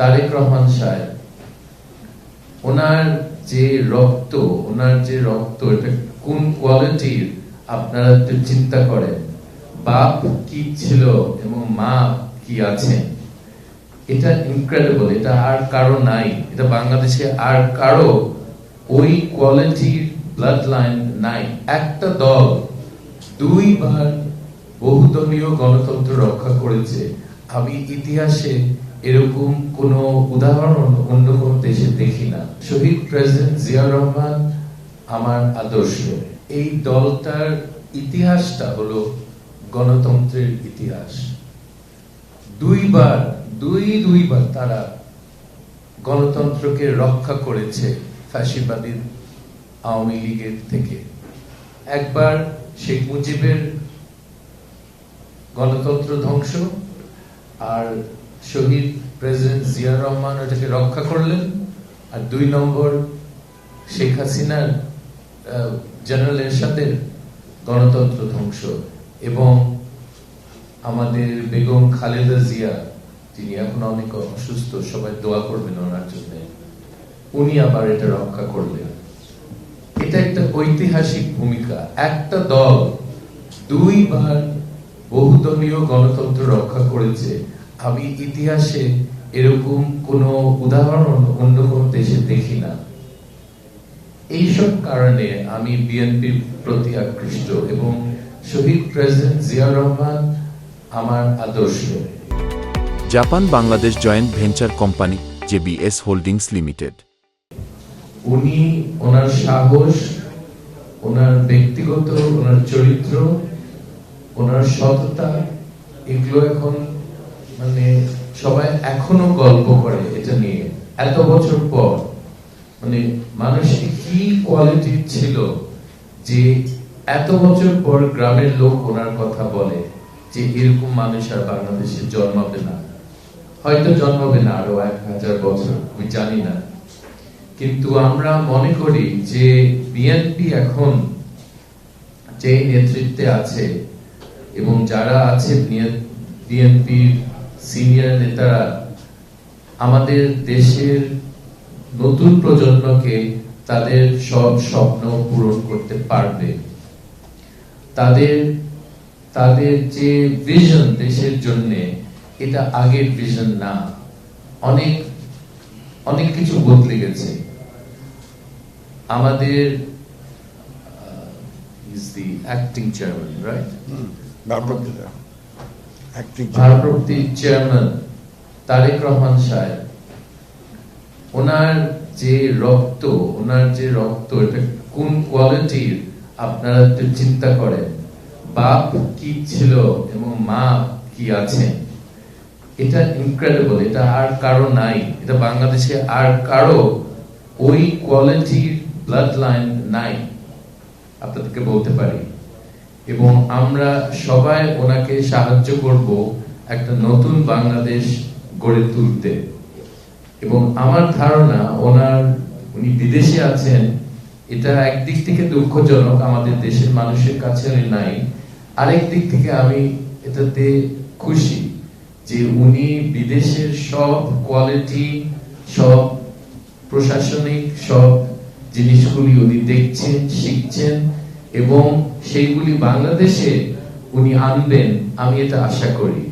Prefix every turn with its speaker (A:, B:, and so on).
A: তারেক রহমান সাহেব, ওনার যে রক্ত, ওনার যে রক্ত, এটা কোন কোয়ালিটির আপনারা একটু চিন্তা করেন? বাপ কি ছিল এবং মা কি আছেন এটা ইনক্রেডিবল এটা আর কারও নাই, এটা বাংলাদেশে আর কারও ওই কোয়ালিটির ব্লাড লাইন নাই। একটা দল দুইবার বহুদলীয় গণতন্ত্র রক্ষা করেছে। আমি ইতিহাসে এরকম কোন উদাহরণ অন্য কোন দেশে দেখি না। শহীদ প্রেসিডেন্ট জিয়া রহমান আমার আদর্শ। এই দলটার ইতিহাসটা হলো গণতন্ত্রের ইতিহাস। দুইবার দুই দুইবার তারা গণতন্ত্রকে রক্ষা করেছে ফ্যাসিবাদী আওয়ামী লীগের থেকে। একবার শেখ মুজিবের গণতন্ত্র ধ্বংস, আর শহীদ প্রেসিডেন্ট জিয়া রহমান ওটাকে রক্ষা করলেন। আর দুই নম্বর শেখ হাসিনার জেনারেল এরশাদের গণতন্ত্র ধ্বংস এবং আমাদের বেগম খালেদা জিয়া, তিনি এখন অনেক অসুস্থ, সবাই দোয়া করবেন ওনার জন্য। উনি আবার এটা রক্ষা করলেন। এটা একটা ঐতিহাসিক ভূমিকা। একটা দল দুইবার বহুদলীয় গণতন্ত্র রক্ষা করেছে। আমি ইতিহাসে এরকম কোন উদাহরণ অন্য কোন দেশে দেখি না। এইসব কারণে আমি বিএনপির প্রতি আকৃষ্ট এবং শহীদ প্রেসিডেন্ট জিয়া রহমান আমার আদর্শ।
B: Japan Bangladesh joint venture company JBS holdings limited.
A: উনি ওনার সাহস ওনার ব্যক্তিগত ওনার চরিত্র ওনার সততা এগুলো এখন মানে সবাই এখনও গল্প করে এটা নিয়ে। এত বছর পর মানে মানুষটি কি কোয়ালিটি ছিল যে এত বছর পর গ্রামের লোক ওনার কথা বলে যে এরকম মানুষ আর বাংলাদেশে জন্মাবে না। হয়তো জন্মাবে না আরও এক হাজার বছর, আমি জানি না। কিন্তু আমরা মনে করি যে বিএনপি এখন যে নেতৃত্বে আছে এবং যারা আছে বিএনপির সিনিয়র নেতারা আমাদের দেশের নতুন প্রজন্মকে তাদের সব স্বপ্ন পূরণ করতে পারবে। তাদের তাদের যে ভিশন দেশের জন্য, এটা আগের ভিশন না। অনেক অনেক কিছু বদলে গেছে। আমাদের is the acting chairman right
C: ভারপ্রাপ্ত
A: চেয়ারম্যান তারেক রহমান সাহেব, ওনার যে রক্ত, ওনার যে রক্ত, এটা কোন কোয়ালিটির আপনারা একটু চিন্তা করেন? বাপ কি ছিল এবং মা কি আছেন এটা ইনক্রেডিবল এটা আর কারও নাই। এটা বাংলাদেশে আর কারও ওই কোয়ালিটির ব্লাড লাইন নাই। আপনাদেরকে বলতে পারি। এবং আমরা সবাই ওনাকে সাহায্য করব একটা নতুন বাংলাদেশ গড়ে তুলতে। এবং আমার ধারণা ওনার, উনি বিদেশে আছেন, এটা একদিক থেকে দুঃখজনক, আমাদের দেশের মানুষের কাছে উনি নাই। আরেক দিক থেকে আমি এটাতে খুশি যে উনি বিদেশের সব কোয়ালিটি, সব প্রশাসনিক, সব জিনিসগুলি উনি দেখছেন, শিখছেন। এবং সেইগুলি বাংলাদেশে উনি আনবেন আমি এটা আশা করি।